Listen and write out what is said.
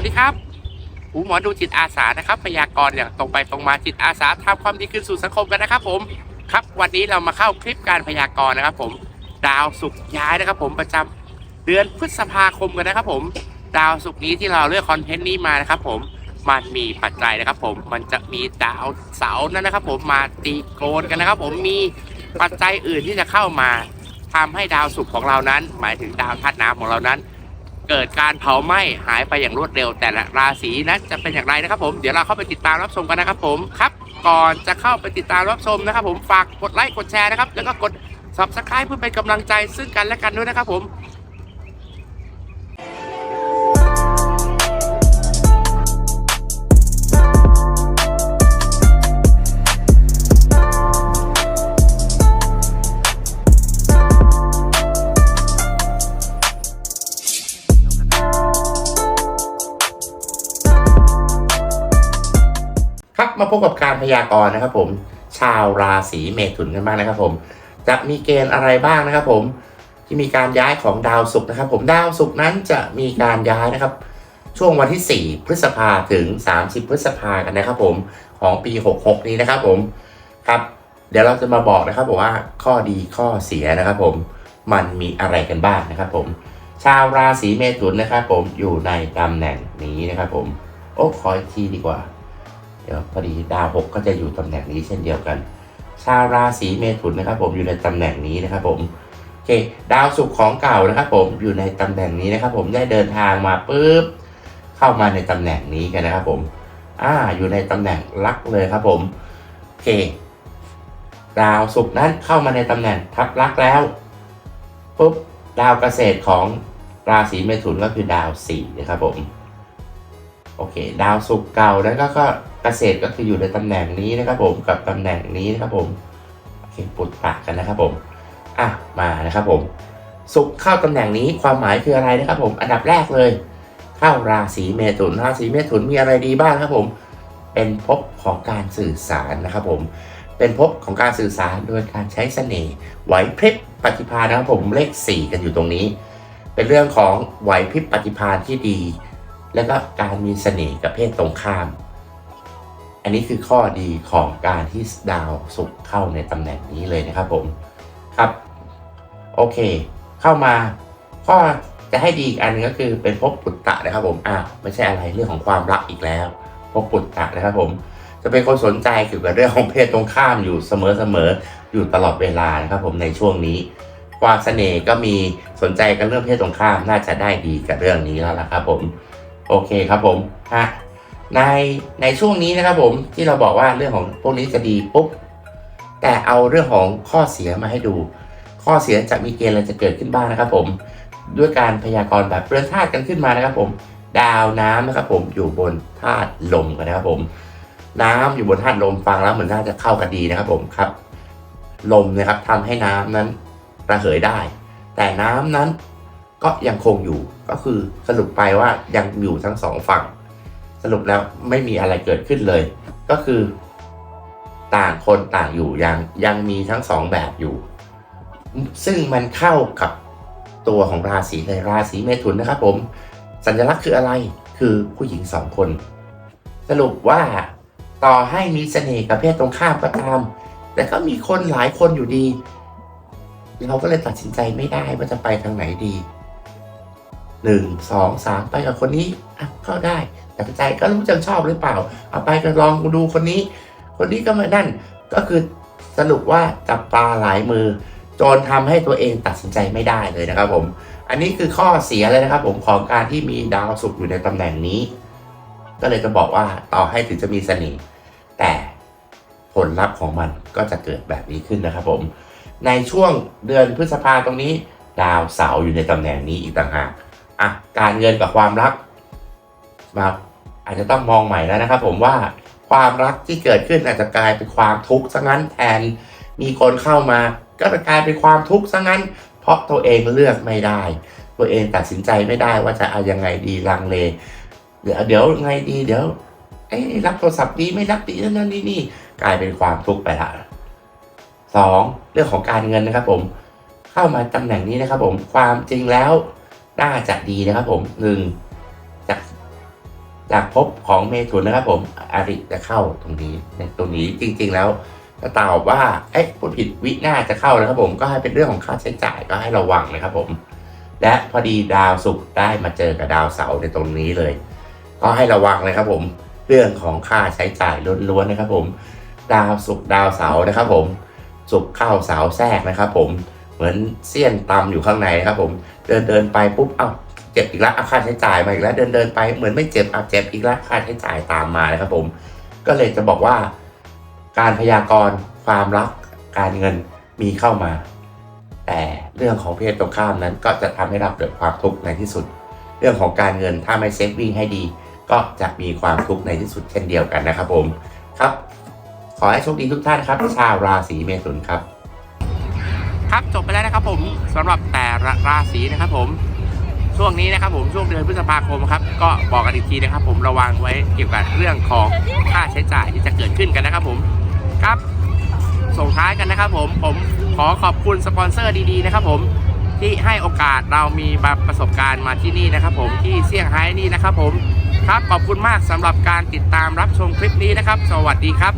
วัสดีครับหูหมอดูจิตอาสานะครับพยากรณ์อย่างตรงไปตรงมาจิตอาสาทำความดีคืนสู่สังคมกันนะครับ ผมครับวันนี้เรามาเข้าคลิปการพยากรณ์นะครับ ผมดาวศุกร์ย้ายนะครับ ผมประจำเดือนพฤษภาคมกันนะครับ ผมดาวศุกร์นี้ที่เราเลือกคอนเทนต์นี้มานะครับ ผมมันมีปัจจัยนะครับ ผมมันจะมีดาวเสาร์นั้นนะครับ ผมมาตีโกนกันนะครับ ผมมีปัจจัยอื่นที่จะเข้ามาทำให้ดาวศุกร์ของเรานั้น หมายถึงดาวธาตุน้ำของเรานั้น เกิดการเผาไหม้หายไปอย่างรวดเร็ว แต่ละราศีนั้นจะเป็นอย่างไรนะครับผมเดี๋ยวเราเข้าไปติดตามรับชมกันนะครับผมครับก่อนจะเข้าไปติดตามรับชมนะครับ ผมฝากกดไลค์กดแชร์นะครับแล้วก็กด subscribe เพื่อเป็นกำลังใจซึ่งกันและกันด้วยนะครับผม ครับมาพบกับการพยากรณ์นะครับผมชาวราศีเมถุนกันบ้างนะครับผมจะมีเกณฑ์อะไรบ้างนะครับผมที่มีการย้ายของดาวศุกร์นะครับ ผมดาวศุกร์นั้นจะมีการย้ายนะครับ ช่วงวันที่ 4 พฤษภาถึง 30 พฤษภากันนะครับผมของปี 66 นี้นะครับผมครับเดี๋ยวเราจะมาบอกนะครับบอกว่าข้อดีข้อเสียนะครับผมมันมีอะไรกันบ้างนะครับผมชาวราศีเมถุนนะครับผมอยู่ในตำแหน่งนี้นะครับผมโอ้ขออีกทีดีกว่า เดี๋ยวพอดีดาวหกก็จะอยู่ตำแหน่งนี้เช่นเดียวกัน ชาวราศีเมถุนนะครับ ผมอยู่ในตำแหน่งนี้นะครับ ผมโอเคดาวศุกร์ของเก่านะครับ ผมอยู่ในตำแหน่งนี้นะครับ ผมได้เดินทางมาปุ๊บเข้ามาในตำแหน่งนี้กันนะครับ ผมอ่าอยู่ในตำแหน่งลักเลยครับ ผมโอเคดาวศุกร์นั้นเข้ามาในตำแหน่งทับลักแล้วปุ๊บดาวเกษตรของราศีเมถุนก็คือดาวสี่นะครับผมโอเค ดาวศุกร์เก่าแล้วก็ ก็เกษตรก็คืออยู่ในตำแหน่งนี้นะครับผมกับตำแหน่งนี้นะครับผมโอเคปุดปากกันนะครับผมอะมานะครับผมศุกเข้าตำแหน่งนี้ความหมายคืออะไรนะครับผมอันดับแรกเลย เข้าราศีเมถุนราศีเมถุนมีอะไรดีบ้างครับผม เป็นภพของการสื่อสารนะครับผมเป็นภพของการสื่อสารโดยการใช้เสน่ห์ไหวพริบปฏิภาณนะครับผมเลข 4 กันอยู่ตรงนี้ เป็นเรื่องของไหวพริบปฏิภาณที่ดี แล้วก็การมีเสน่ห์กับเพศตรงข้าม อันนี้คือข้อดีของการที่ดาวศุกเข้าในตำแหน่งนี้เลยนะครับผมครับโอเค เข้ามาข้อจะให้ดีอีกอันหนึงก็คือเป็นภพปุตตะนะครับผมอ้าวไม่ใช่อะไรเรื่องของความรักอีกแล้วภพปุตตะนะครับผม จะเป็นคนสนใจเกี่ยวกับเรื่องของเพศตรงข้ามอยู่เสมอๆอยู่ตลอดเวลานะครับผมในช่วงนี้ ความเสน่ห์ก็มีสนใจกันเรื่องเพศตรงข้ามน่าจะได้ดีกับเรื่องนี้แล้วล่ะครับผม โอเคครับผมฮะ ในในช่วงนี้นะครับผมที่เราบอกว่าเรื่องของพวกนี้จะดีปุ๊บแต่เอาเรื่องของข้อเสียมาให้ดู ข้อเสียจะมีเกณฑ์อะไรจะเกิดขึ้นบ้างนะครับผมด้วยการพยากรณ์แบบเรือนธาตุกันขึ้นมานะครับผม ดาวน้ำนะครับผมอยู่บนธาตุลมกันนะครับผม น้ำอยู่บนธาตุลมฟังแล้วเหมือนน่าจะเข้ากันดีนะครับผมครับ ลมนะครับทำให้น้ำนั้นระเหยได้ แต่น้ำนั้นก็ยังคงอยู่ก็คือสรุปไปว่ายังอยู่ทั้งสองฝั่ง สรุปแล้วไม่มีอะไรเกิดขึ้นเลย ก็คือ ต่างคนต่างอยู่ยังยังมีทั้งสองแบบอยู่ ซึ่งมันเข้ากับตัวของราศีในราศีเมถุนนะครับผม สัญลักษณ์คืออะไรคือผู้หญิงสองคน สรุปว่าต่อให้มีเสน่ห์กับเพศตรงข้ามก็ตาม แต่ก็มีคนหลายคนอยู่ดี เราก็เลยตัดสินใจไม่ได้ว่าจะไปทางไหนดีหนึ่งสองสามไปกับคนนี้อะก็ได้ แต่ใจก็รู้จักชอบหรือเปล่า เอาไปก็ลองดูคนนี้ คนนี้ก็มานั่นก็คือสรุปว่าจับปลาหลายมือ จนทำให้ตัวเองตัดสินใจไม่ได้เลยนะครับผม อันนี้คือข้อเสียเลยนะครับผมของการที่มีดาวศุกร์อยู่ในตำแหน่งนี้ ก็เลยจะบอกว่าต่อให้ถึงจะมีเสน่ห์แต่ผลลัพธ์ของมันก็จะเกิดแบบนี้ขึ้นนะครับผม ในช่วงเดือนพฤษภาตรงนี้ ดาวเสาร์อยู่ในตำแหน่งนี้อีกต่างหากอะการเงินกับความรักมา อาจจะต้องมองใหม่แล้วนะครับผมว่าความรักที่เกิดขึ้นอาจจะกลายเป็นความทุกข์ซะงั้นแทน มีคนเข้ามาก็จะกลายเป็นความทุกข์ซะงั้น เพราะตัวเองเลือกไม่ได้ ตัวเองตัดสินใจไม่ได้ว่าจะเอายังไงดีลังเล เดี๋ยวเดี๋ยวไงดีเดี๋ยวเอ้รับโทรศัพท์ดีไม่รับดีนั่นนั่นนี่นี่กลายเป็นความทุกข์ไปละสองเรื่องของการเงินนะครับ ผม เข้ามาตำแหน่งนี้นะครับ ผมความจริงแล้วน่าจะดีนะครับ ผมหนึ่ง จากจากภพของเมถุนนะครับผมอริจะเข้าตรงนี้ในตรงนี้จริง ๆ แล้วจะตอบว่าเอ๊ะพูดผิดวินาจะเข้านะครับผมก็ให้เป็นเรื่องของค่าใช้จ่ายก็ให้ระวังนะครับผม และพอดีดาวศุกร์ได้มาเจอกับดาวเสาร์ในตรงนี้เลย ก็ให้ระวังเลยครับผม เรื่องของค่าใช้จ่ายล้วนๆนะครับผม ดาวศุกร์ดาวเสาร์นะครับผมศุกร์เข้าเสาร์แทรกนะครับผมเหมือนเสี้ยนตำอยู่ข้างในครับผม เดินเดินไปปุ๊บเอ้า จ็บอีกแล้วเอาค่าใช้จ่ายมาอีกแล้วเดินเดินไปเหมือนไม่เจ็บเอาเจ็บอีกแล้วค่าใช้จ่ายตามมานะครับผม ก็เลยจะบอกว่า การพยากรณ์ความรักการเงินมีเข้ามา แต่เรื่องของเพศตรงข้ามนั้นก็จะทำให้เราเกิดความทุกข์ในที่สุด เรื่องของการเงินถ้าไม่เซฟวิ่งให้ดี ก็จะมีความทุกข์ในที่สุดเช่นเดียวกันนะครับผมครับ ขอให้โชคดีทุกท่านครับชาวราศีเมถุนครับ ครับจบไปแล้วนะครับผมสำหรับแต่ละราศีนะครับผม ช่วงนี้นะครับผมช่วงเดือนพฤษภาคมครับก็บอกกันอีกทีนะครับ ผมระวังไว้เกี่ยวกับเรื่องของค่าใช้จ่ายที่จะเกิดขึ้นกันนะครับผมครับส่งท้ายกันนะครับผมผมขอขอบคุณสปอนเซอร์ดีๆนะครับผมที่ให้โอกาสเรามีประสบการณ์มาที่นี่นะครับ ผมที่เซี่ยงไฮ้นี่นะครับ ผมครับขอบคุณมากสำหรับการติดตามรับชมคลิปนี้นะครับ สวัสดีครับ